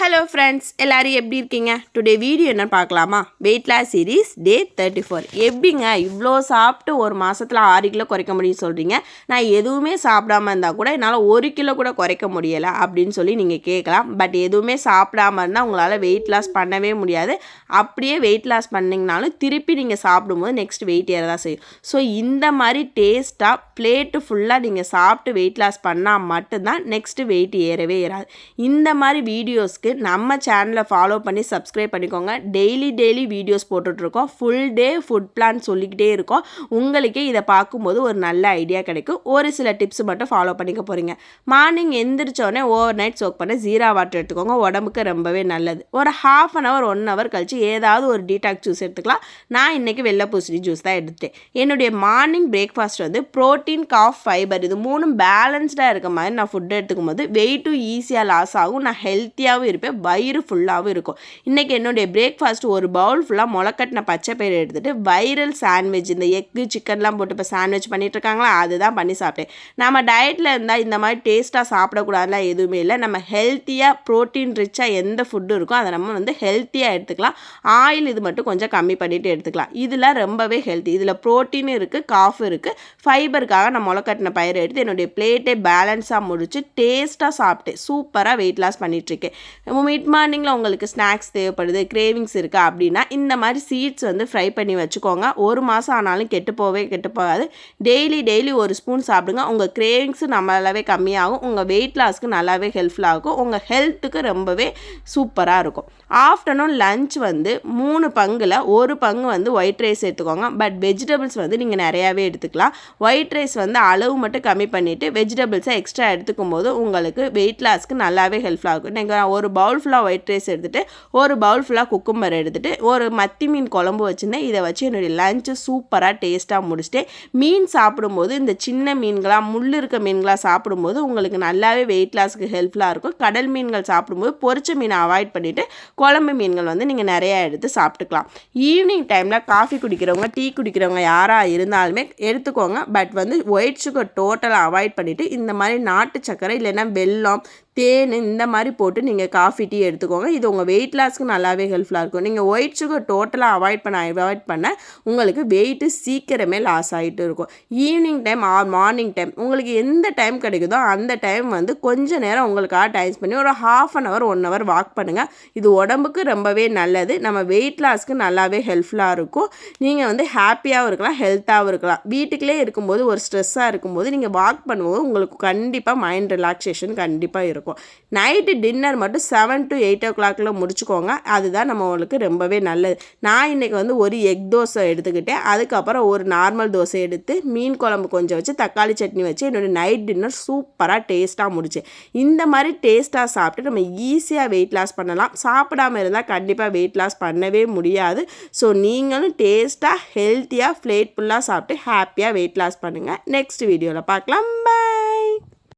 Hello friends எல்லோரும் எப்படி இருக்கீங்க? டுடே வீடியோ என்ன பார்க்கலாமா? Weight loss series day thirty four எப்படிங்க இவ்வளோ சாப்பிட்டு ஒரு மாதத்தில் ஆறு கிலோ குறைக்க முடியும் சொல்கிறீங்க நான் எதுவுமே சாப்பிடாம இருந்தால் கூட என்னால் ஒரு கிலோ கூட குறைக்க முடியலை அப்படின்னு சொல்லி நீங்கள் கேட்கலாம். பட் எதுவுமே சாப்பிடாம இருந்தால் உங்களால் வெயிட் லாஸ் பண்ணவே முடியாது. அப்படியே வெயிட் லாஸ் பண்ணிங்கனாலும் திருப்பி நீங்கள் சாப்பிடும்போது நெக்ஸ்ட் வெயிட் ஏற தான் செய்யும். ஸோ இந்த மாதிரி டேஸ்ட்டாக பிளேட்டு ஃபுல்லாக நீங்கள் சாப்பிட்டு வெயிட் லாஸ் பண்ணால் மட்டும்தான் நெக்ஸ்ட்டு வெயிட் ஏறவே ஏறாது. இந்த மாதிரி வீடியோஸ்க்கு நம்ம சேனலை ஃபாலோ பண்ணி சப்ஸ்கிரைப் பண்ணிக்கோங்க. டெய்லி டெய்லி வீடியோஸ் போட்டுட்ருக்கோம். ஃபுல் டே ஃபுட் பிளான் சொல்லிக்கிட்டே இருக்கோம். உங்களுக்கே இதை பார்க்கும்போது ஒரு நல்ல ஐடியா கிடைக்கும் ஒரு சில டிப்ஸ் மட்டும் ஃபாலோ பண்ணிக்க போகிறீங்க மார்னிங் எந்திரிச்சோடனே ஓவர் நைட் சோக் பண்ண ஜீரா வாட்டர் எடுத்துக்கோங்க. உடம்புக்கு ரொம்பவே நல்லது. ஒரு half an hour one hour கழிச்சு ஏதாவது ஒரு டீடாக் ஜூஸ் எடுத்துக்கலாம். நான் இன்றைக்கி வெள்ளை பூசணி ஜூஸ் தான் எடுத்தேன். என்னுடைய மார்னிங் பிரேக்ஃபாஸ்ட் வந்து ப்ரோட்டீன் காஃப் ஃபைபர் இது மூணும் பேலன்ஸ்டாக இருக்க மாதிரி நான் ஃபுட் எடுத்துக்கும் போது வெயிட்டும் ஈஸியாக லாஸ் ஆகும். நான் ஹெல்த்தியாகவும் இருப்பேன். வயிறு ஃபுல்லாகவும் இருக்கும். இன்றைக்கி என்னுடைய பிரேக்ஃபாஸ்ட் ஒரு பவுல் ஃபுல்லாக முளைக்கட்டின பச்சை பயிறு எடுத்துகிட்டு வைரல் சாண்ட்விச் இந்த எக்கு சிக்கன்லாம் போட்டு இப்போ சாண்ட்விச் பண்ணிட்டுருக்காங்களா? அதுதான் பண்ணி சாப்பிட்டேன். நம்ம டயட்டில் இருந்தால் இந்த மாதிரி டேஸ்ட்டாக சாப்பிடக்கூடாதுலாம் எதுவுமே இல்லை. நம்ம ஹெல்த்தியாக ப்ரோட்டீன் ரிச்சாக எந்த ஃபுட்டு இருக்கோ அதை நம்ம வந்து ஹெல்த்தியாக எடுத்துக்கலாம். ஆயில் இது மட்டும் கொஞ்சம் கம்மி பண்ணிவிட்டு எடுத்துக்கலாம். இதில் ரொம்பவே ஹெல்த்தி இதில் ப்ரோட்டீன் இருக்குது காஃப் இருக்குது ஃபைபருக்காக நான் முளைக்கட்டின பயிரை எடுத்து என்னுடைய பிளேட்டே பேலன்ஸாக முடிச்சு டேஸ்ட்டாக சாப்பிட்டேன். சூப்பராக வெயிட் லாஸ் பண்ணிகிட்ருக்கேன் மிட் மார்னிங்கில் உங்களுக்கு ஸ்நாக்ஸ் தேவைப்படுது கிரேவிங்ஸ் இருக்குது அப்படின்னா இந்த மாதிரி சீட்ஸ் வந்து ஃப்ரை பண்ணி வச்சுக்கோங்க. ஒரு மாதம் ஆனாலும் கெட்டு போவே கெட்டு போகாது. டெய்லி டெய்லி ஒரு ஸ்பூன் சாப்பிடுங்க. உங்கள் கிரேவிங்ஸு நம்மளாவே கம்மியாகும். உங்கள் வெயிட் லாஸ்க்கு நல்லாவே ஹெல்ப்ஃபுல்லாக இருக்கும் உங்கள் ஹெல்த்துக்கு ரொம்பவே சூப்பராக இருக்கும். ஆஃப்டர்நூன் லஞ்ச் வந்து மூணு பங்கில் ஒரு பங்கு வந்து ஒயிட் ரைஸ் எடுத்துக்கோங்க பட் வெஜிடபிள்ஸ் வந்து நீங்கள் நிறையாவே எடுத்துக்கலாம். ஒயிட் ரைஸ் வந்து அளவு மட்டும் கம்மி பண்ணிவிட்டு வெஜிடபிள்ஸை எக்ஸ்ட்ரா எடுத்துக்கும் போது உங்களுக்கு வெயிட் லாஸ்க்கு நல்லாவே ஹெல்ப்ஃபுல்லாக இருக்கும் நீங்கள் ஒரு பவுல் ஃபுல்லாக ஒயிட் ரைஸ் எடுத்துகிட்டு ஒரு பவுல் ஃபுல்லாக குக்கும்பர் எடுத்துகிட்டு ஒரு மத்தி மீன் குழம்பு வச்சுருந்தேன். இதை வச்சு என்னுடைய லஞ்சு சூப்பராக டேஸ்ட்டாக முடிச்சுட்டு மீன் சாப்பிடும்போது இந்த சின்ன மீன்களாக முள் இருக்க மீன்களாக சாப்பிடும்போது உங்களுக்கு நல்லாவே வெயிட் லாஸ்க்கு ஹெல்ப்ஃபுல்லாக இருக்கும். கடல் மீன்கள் சாப்பிடும்போது பொரிச்ச மீனை அவாய்ட் பண்ணிவிட்டு குழம்பு மீன்கள் வந்து நீங்கள் நிறையா எடுத்து சாப்பிட்டுக்கலாம். ஈவினிங் டைமில் காஃபி குடிக்கிறவங்க டீ குடிக்கிறவங்க யாராக இருந்தாலுமே எடுத்துக்கோங்க. பட் வந்து ஒயிட் சுகர் டோட்டலாக அவாய்ட் பண்ணிவிட்டு இந்த மாதிரி நாட்டு சர்க்கரை இல்லைன்னா வெல்லம் தேன் இந்த மாதிரி போட்டு நீங்கள் காஃபி டீ எடுத்துக்கோங்க. இது உங்கள் வெயிட் லாஸ்க்கு நல்லாவே ஹெல்ப்ஃபுல்லாக இருக்கும். நீங்கள் ஒயிட் சுகர் டோட்டலாக அவாய்ட் பண்ண அவாய்ட் பண்ண உங்களுக்கு வெயிட்டு சீக்கிரமே லாஸ் ஆகிட்டு இருக்கும். Evening time or morning time உங்களுக்கு எந்த டைம் கிடைக்குதோ அந்த டைம் வந்து கொஞ்சம் நேரம் உங்களுக்காக டைம் பண்ணி ஒரு half an hour one hour walk பண்ணுங்கள் இது உடம்புக்கு ரொம்பவே நல்லது. நம்ம வெயிட் லாஸ்க்கு நல்லாவே ஹெல்ப்ஃபுல்லாக இருக்கும். நீங்கள் வந்து ஹாப்பியாகவும் இருக்கலாம் ஹெல்த்தாகவும் இருக்கலாம். வீட்டுக்குள்ளே இருக்கும்போது ஒரு ஸ்ட்ரெஸ்ஸாக இருக்கும்போது நீங்கள் வாக் பண்ணும்போது உங்களுக்கு கண்டிப்பாக மைண்ட் ரிலாக்ஸேஷன் கண்டிப்பாக இருக்கும். இருக்கும். நைட்டு டின்னர் மட்டும் செவன் டு எயிட் ஓ கிளாக்கில் முடிச்சுக்கோங்க. அதுதான் நம்ம உங்களுக்கு ரொம்பவே நல்லது. நான் இன்றைக்கி வந்து ஒரு எக் தோசை எடுத்துக்கிட்டேன். அதுக்கப்புறம் ஒரு நார்மல் தோசை எடுத்து மீன் குழம்பு கொஞ்சம் வச்சு தக்காளி சட்னி வச்சு என்னோடய நைட் டின்னர் சூப்பராக டேஸ்ட்டாக முடிச்சு. இந்த மாதிரி டேஸ்ட்டாக சாப்பிட்டு நம்ம ஈஸியாக வெயிட் லாஸ் பண்ணலாம். சாப்பிடாம இருந்தால் கண்டிப்பாக வெயிட் லாஸ் பண்ணவே முடியாது. ஸோ நீங்களும் டேஸ்ட்டாக ஹெல்த்தியாக ஃப்ளேட்ஃபுல்லாக சாப்பிட்டு ஹாப்பியாக வெயிட் லாஸ் பண்ணுங்கள் நெக்ஸ்ட் வீடியோவில் பார்க்கலாம். பை